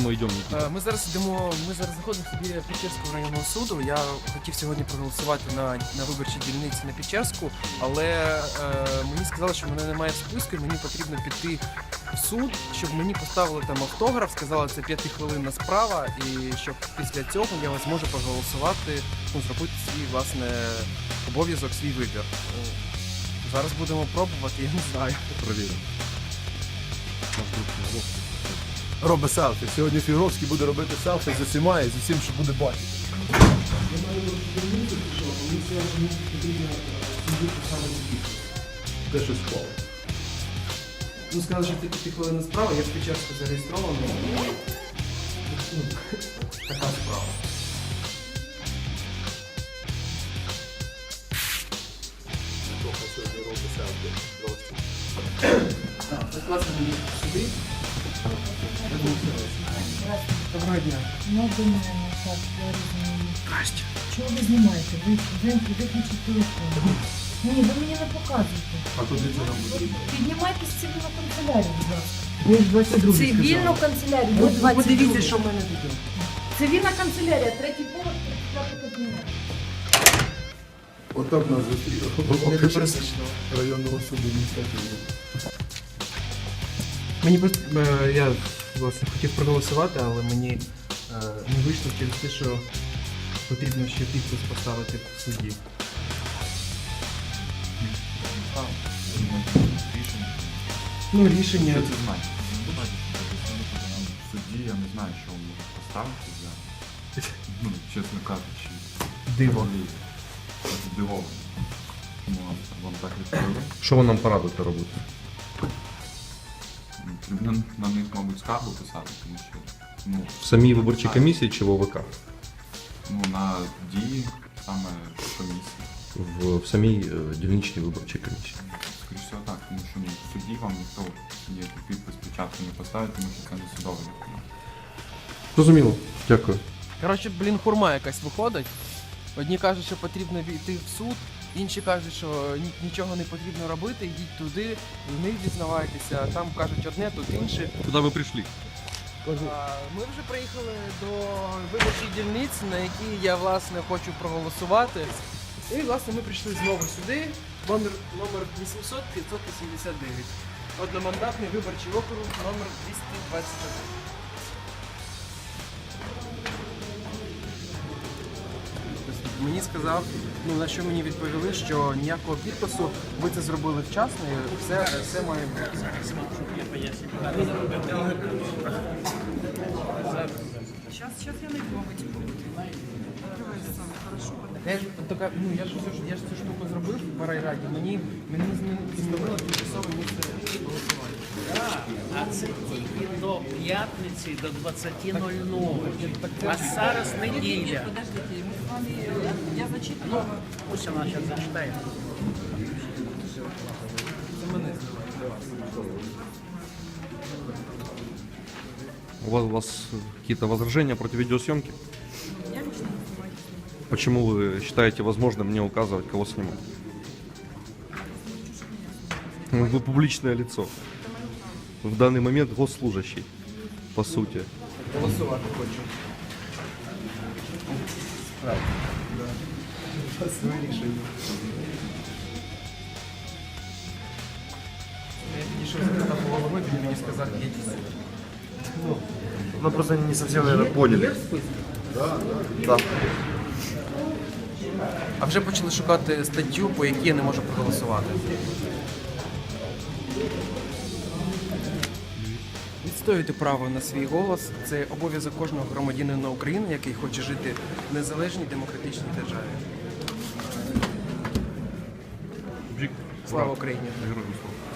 Мы идем, Никита? Е, Ми зараз йдемо, ми зараз знаходимося біля Печерського районного суду. Я хотів сьогодні проголосувати на, на виборчій дільниці на Печерську, але е, мені сказали, що мене немає в списку, і мені потрібно піти в суд, щоб мені поставили там автограф, сказали, це п'ятихвилинна справа, і щоб після цього я зможу проголосувати, ну, зробити свій власне обов'язок, свій вибір. Е, Зараз будемо пробувати, я не знаю. Проверим. Наш друг Фигуров. Робить селфі. Сьогодні Фігуровський буде робити селфі з усіма і з усім, що буде бачити. Де щось впало. Ну, сказали, що це п'ятихвилинна справа, я Печерську зареєстрований. Ну, така справа. Сьогодні робить селфі. Так, власне, мені сюди. Доброго дня. Ну, думаємо, так, я розумію. Здрасте. Чого ви знімаєте? Ви, ви виключіть телефон. Ні, ви мені не показуєте. А куди це нам потрібно? Піднімайтесь в цивільну канцелярію, будь ласка. Ви ж 22 Цивільну канцелярію, Ви ви 22. подивіться, що в мене тут. Цивільна канцелярія, третій поверх, 35 кабінет. Отак нас зустріли. Районного суду міста Києва. Мені пос- е, я власне хотів проголосувати, але мені е, не вийшло через те, що потрібно ще підпис поставити в суді. Ну, рішення. Що це значить? В суді я не знаю, що він може поставити за, ну, чесно кажучи, Диво. здивований. Ну, вам так відповіли. Що ви нам порадите робити? Потрібно на них, мабуть, скаргу писати, тому що ну, В самій виборчій комісії чи в ОВК? ну, на дії саме комісії. В, в самій е, дільничній виборчій комісії. Скоріше всього так, тому що ну, в суді вам ніхто ніякий підпис спочатку не поставить, тому що це не судовий документ. Зрозуміло. Дякую. Коротше, блін, хурма якась виходить. Одні кажуть, що потрібно йти в суд, інші кажуть, що нічого не потрібно робити, йдіть туди, в них дізнавайтеся. Там кажуть одне, тут інше. Куди ви прийшли? Ми вже приїхали до виборчої дільниці, на якій я власне хочу проголосувати. І власне ми прийшли знову сюди. Номер, номер 800 589. Одномандатний виборчий округ номер 221. Мені сказав, ну на що мені відповіли, що ніякого підпису ви це зробили вчасно, і все, все має бути. Сейчас, сейчас я найду вам эти пункты. Хорошо. Я ж така, ну я ж всю ж- я ж цю штуку зробив в райраді. Мені мені зміни- змінили тимчасове місце голосування. А це тільки до п'ятниці до 20.00. А зараз неділя. Подождите, мы с вами, э, я зачитывала. Пусть вона зараз зачитає. Це мене зливає для вас. У вас, у вас какие-то возражения против видеосъемки? Я лично не снимаю. Почему вы считаете возможным мне указывать, кого снимать? Ну, Вы публичное лицо. В данный момент госслужащий, по сути. Голосувати хочу. Так. Да. Вирішення. Я підійшов запитав у мені сказав, є сюди. Мы просто не совсем, наверное, поняли. Да. А вже почали шукати статтю, по якій я не можу проголосувати. Відстоювати право на свій голос це обов'язок кожного громадянина України, який хоче жити в незалежній демократичній державі. Слава Україні! Героям слава.